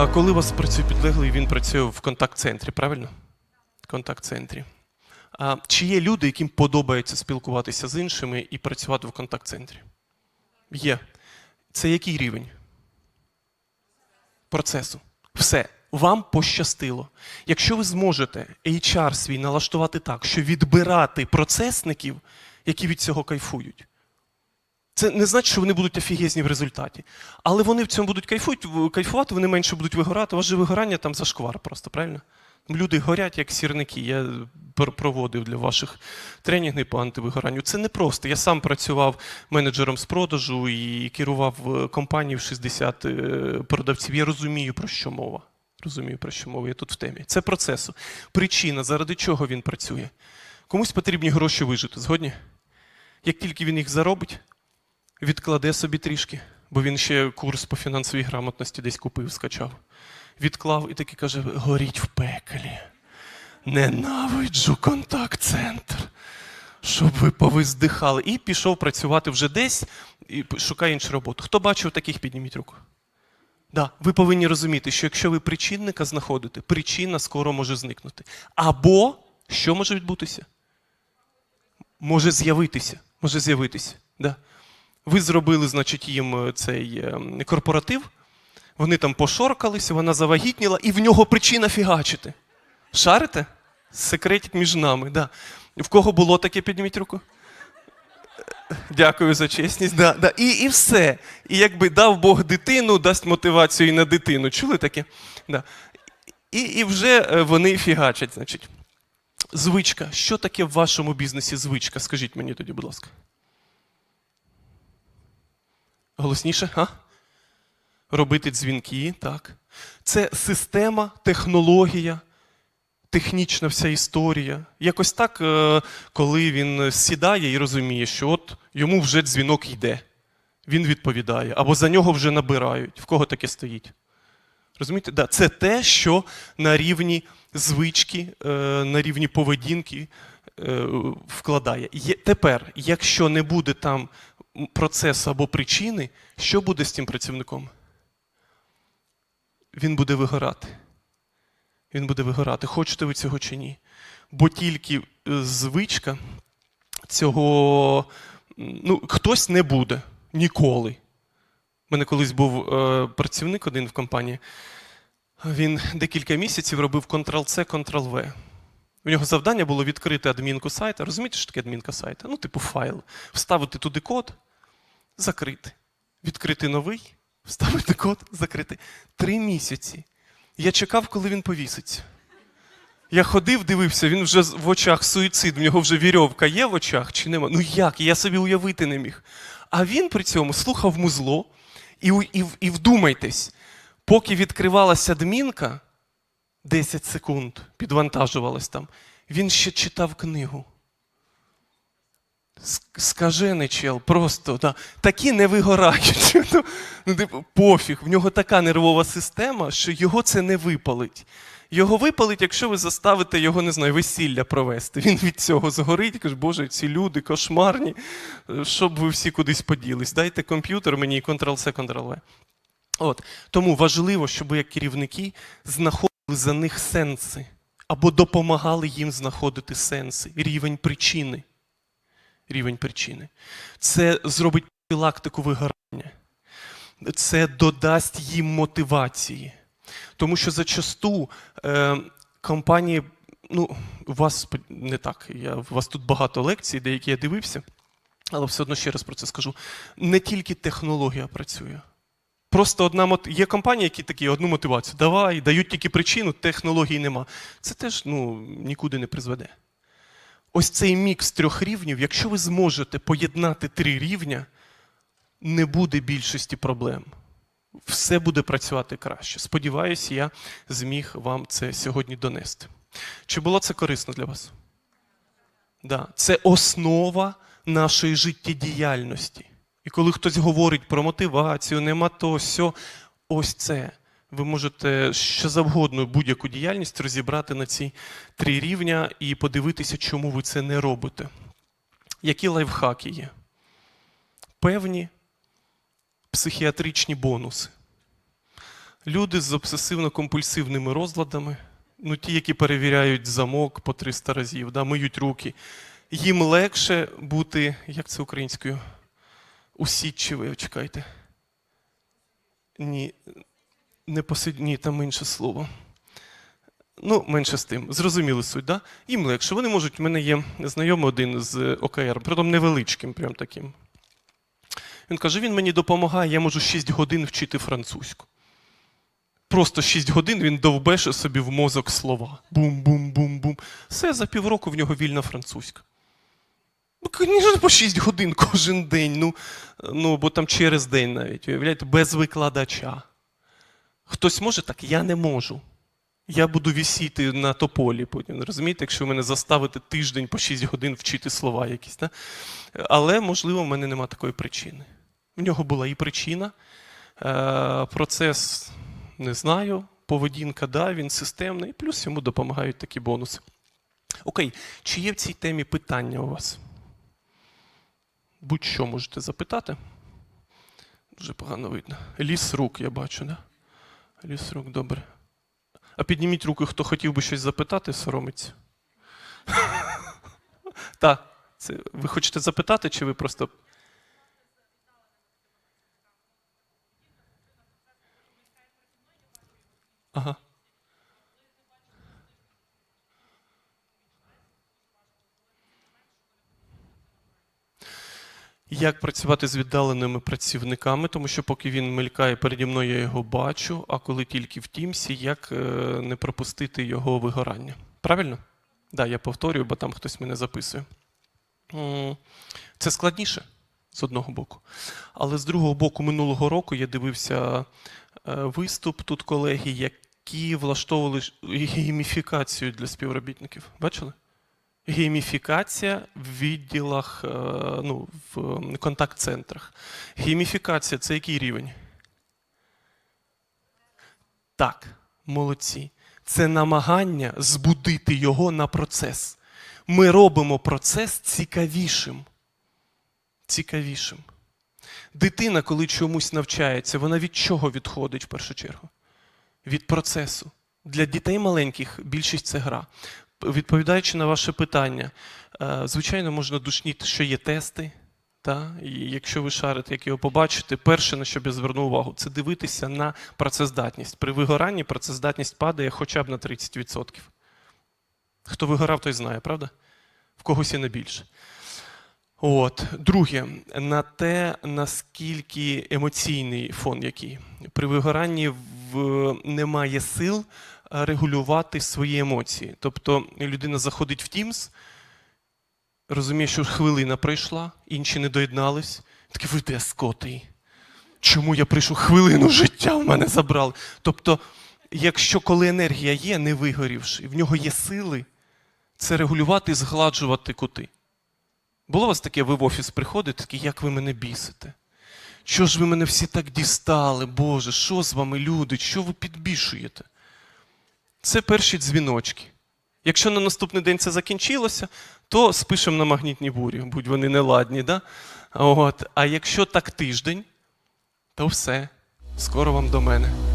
А коли у вас працює підлеглий, він працює в контакт-центрі, правильно? Контакт-центрі. А, чи є люди, яким подобається спілкуватися з іншими і працювати в контакт-центрі? Є. Це який рівень? Процесу. Все. Вам пощастило. Якщо ви зможете HR свій налаштувати так, що відбирати процесників, які від цього кайфують. Це не значить, що вони будуть офігезні в результаті. Але вони в цьому будуть кайфують, кайфувати, вони менше будуть вигорати. У вас вигорання там зашквар просто, правильно? Люди горять, як сірники. Я проводив для ваших тренінгів по антивигоранню. Це не просто. Я сам працював менеджером з продажу і керував е, компанією в 60 е, продавців. Я розумію, про що мова. Розумію, про що мова. Я тут в темі. Це процесу. Причина, заради чого він працює. Комусь потрібні гроші вижити. Згодні? Як тільки він їх заробить, відкладе собі трішки, бо він ще курс по фінансовій грамотності десь купив, скачав. Відклав і таки каже: горіть в пеклі. Ненавиджу контакт-центр. Щоб ви повиздихали. І пішов працювати вже десь і шукає іншу роботу. Хто бачив таких, підніміть руку. Да, ви повинні розуміти, що якщо ви причинника знаходите, причина скоро може зникнути. Або що може відбутися? Може з'явитися. Може з'явитися. Да. Ви зробили, значить, їм е, цей е, корпоратив, вони там пошоркалися, вона завагітніла, і в нього причина фігачити. Шарите? Секретик між нами. Да. В кого було таке, підніміть руку? Дякую за чесність. Да, да. І, і все. І якби дав Бог дитину, дасть мотивацію і на дитину. Чули таке? Да. І, і вже е, вони фігачать, значить. Звичка. Що таке в вашому бізнесі звичка? Скажіть мені тоді, будь ласка. Голосніше, а? Робити дзвінки, так. Це система, технологія, технічна вся історія. Якось так, е, коли він сідає і розуміє, що от йому вже дзвінок йде. Він відповідає, або за нього вже набирають. В кого таке стоїть? Розумієте? Да, це те, що на рівні звички, е, на рівні поведінки е, вкладає. Тепер, якщо не буде там процесу або причини, що буде з цим працівником? Він буде вигорати. Він буде вигорати. Хочете ви цього чи ні? Бо тільки е, звичка цього ну, хтось не буде ніколи. У мене колись був е, працівник один в компанії. Він декілька місяців робив Ctrl-C, Ctrl-V. У нього завдання було відкрити адмінку сайта. Розумієте, що таке адмінка сайта? Ну, типу файл. Вставити туди код, закрити. Відкрити новий, вставити код, закрити. Три місяці. Я чекав, коли він повіситься. Я ходив, дивився, він вже в очах суїцид, в нього вже вірьовка є в очах чи нема. Ну як? Я собі уявити не міг. А він при цьому слухав музло, і, і, і вдумайтесь, поки відкривалася адмінка, 10 секунд підвантажувалась там, він ще читав книгу. Ск- Скажений чел, просто да. такі не вигорають. Ну, ну, типу, пофіг, в нього така нервова система, що його це не випалить. Його випалить, якщо ви заставите його, не знаю, весілля провести. Він від цього згорить каже, Боже, ці люди кошмарні, щоб ви всі кудись поділись. Дайте комп'ютер мені і Ctrl-C, Ctrl-V. От. Тому важливо, щоб як керівники, знаходили за них сенси або допомагали їм знаходити сенси, рівень причини. Рівень причини. Це зробить профілактику вигорання. Це додасть їм мотивації. Тому що зачасту е, компанії, ну, у вас не так, я, у вас тут багато лекцій, деякі я дивився, але все одно ще раз про це скажу. Не тільки технологія працює. Просто одна мот... є компанії, які такі одну мотивацію. Давай, дають тільки причину, технологій нема. Це теж ну, нікуди не призведе. Ось цей мікс трьох рівнів, якщо ви зможете поєднати три рівня, не буде більшості проблем. Все буде працювати краще. Сподіваюся, я зміг вам це сьогодні донести. Чи було це корисно для вас? Да. Це основа нашої життєдіяльності. І коли хтось говорить про мотивацію, нема то, сьо, ось це. Ви можете що завгодно будь-яку діяльність розібрати на ці три рівня і подивитися, чому ви це не робите. Які лайфхаки є? Певні психіатричні бонуси. Люди з обсесивно-компульсивними розладами, ну ті, які перевіряють замок по 300 разів, да, миють руки, їм легше бути, як це українською? Усідчивою, чекайте. Ні, не посид... Ні, там інше слово. Ну, менше з тим. Зрозуміли суть, да? Їм легше. Вони можуть, в мене є знайомий один з ОКР, притом невеличким, прям таким. Він каже: він мені допомагає, я можу 6 годин вчити французьку. Просто 6 годин він довбеше собі в мозок слова. Бум-бум-бум-бум. Все, за півроку в нього вільна французька. Ну, по 6 годин кожен день. Ну, ну, бо там через день навіть. Уявляєте, без викладача. Хтось може так? Я не можу. Я буду вісіти на тополі потім. Розумієте, якщо ви мене заставите тиждень по 6 годин вчити слова якісь. Да? Але, можливо, в мене нема такої причини. В нього була і причина. Е, процес не знаю. Поведінка, да, він системний, плюс йому допомагають такі бонуси. Окей, чи є в цій темі питання у вас? Будь-що можете запитати. Дуже погано видно. Ліс рук, я бачу, да? Ліс рук, добре. А підніміть руки, хто хотів би щось запитати, соромиться. Так, ви хочете запитати, чи ви просто. Ага. Як працювати з віддаленими працівниками, тому що поки він мелькає переді мною, я його бачу, а коли тільки в Тімсі, як е, не пропустити його вигорання? Правильно? Так, да, я повторюю, бо там хтось мене записує. Це складніше з одного боку. Але з другого боку, минулого року я дивився е, виступ тут колеги, які влаштовували гейміфікацію для співробітників. Бачили? Гейміфікація в відділах, е, ну, в контакт-центрах. Гейміфікація це який рівень? Так, молодці. Це намагання збудити його на процес. Ми робимо процес цікавішим. Цікавішим. Дитина, коли чомусь навчається, вона від чого відходить в першу чергу? Від процесу. Для дітей маленьких більшість це гра. Відповідаючи на ваше питання, е, звичайно, можна душніти, що є тести. Та? І якщо ви шарите, як його побачите, перше, на що б я звернув увагу, це дивитися на працездатність. При вигоранні працездатність падає хоча б на 30%. Хто вигорав, той знає, правда? В когось і не більше. От. Друге, на те, наскільки емоційний фон який. При вигоранні в... немає сил регулювати свої емоції. Тобто людина заходить в Teams, розуміє, що хвилина пройшла, інші не доєднались. Такі ви де скоти? Чому я прийшов хвилину життя в мене забрали? Тобто, якщо коли енергія є, не вигорівши, в нього є сили, це регулювати і згладжувати кути. Було у вас таке, ви в офіс приходите, такі, як ви мене бісите? Що ж ви мене всі так дістали, Боже, що з вами, люди, що ви підбішуєте? Це перші дзвіночки. Якщо на наступний день це закінчилося, то спишемо на магнітній бурі, будь вони неладні. Да? От. А якщо так тиждень, то все, скоро вам до мене.